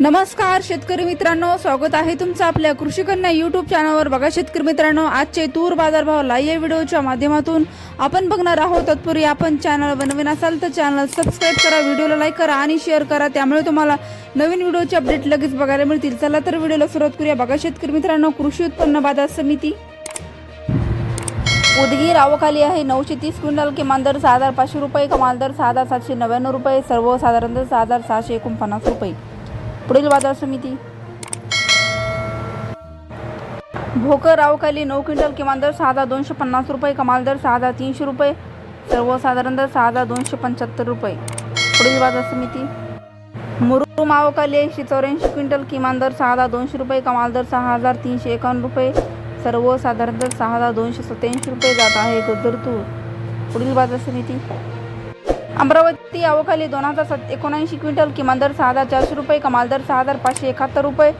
नमस्कार शेतकरी मित्रांनो. स्वागत आहे तुमचं आपल्या कृषी कन्या चॅनलवर बघा शेतकरी मित्रांनो आजचे तूर बाजारभाव लाईव्ह व्हिडिओच्या माध्यमातून आपण बघणार आहोत. तत्पूर्वी आपण चॅनल बनवीन असाल तर चॅनल सबस्क्राईब करा व्हिडिओला लाईक करा आणि शेअर करा. त्यामुळे तुम्हाला नवीन व्हिडिओचे अपडेट लगेच बघायला मिळतील. चला तर व्हिडिओला सुरुवात करूया. बघा शेतकरी मित्रांनो कृषी उत्पन्न बाजार समिती. उदगीर आवक आहे. नऊशे तीस क्विंटल किमान दर सहा हजार पाचशे रुपये कमाल दर सहा हजार सातशे नव्याण्णव रुपये सर्वसाधारण दर सहा हजार सहाशे एकोणपन्नास रुपये. पुढील बाजार समिती. भोकर आवकाली नऊ क्विंटल किमान दर सहा हजार दोनशे पन्नास रुपये कमाल दर सहा हजार तीनशे रुपये सर्वसाधारण दर सहा हजार दोनशे पंच्याहत्तर रुपये. पुढील बाजार समिती. मुरुम मावकाली एकशे चौऱ्याऐंशी क्विंटल किमान दर सहा हजार दोनशे रुपये कमाल दर सहा हजार तीनशे एकावन्न रुपये सर्वसाधारण दर सहा हजार दोनशे सत्याऐंशी रुपये जात आहे गजर तूर पुढील बाजार समिती. अमरावती आवकाली दोन हजार सात एकोणऐंशी क्विंटल किमान दर सहा हजार चारशे रुपये कमाल दर सहा हजार पाचशे एकाहत्तर रुपये.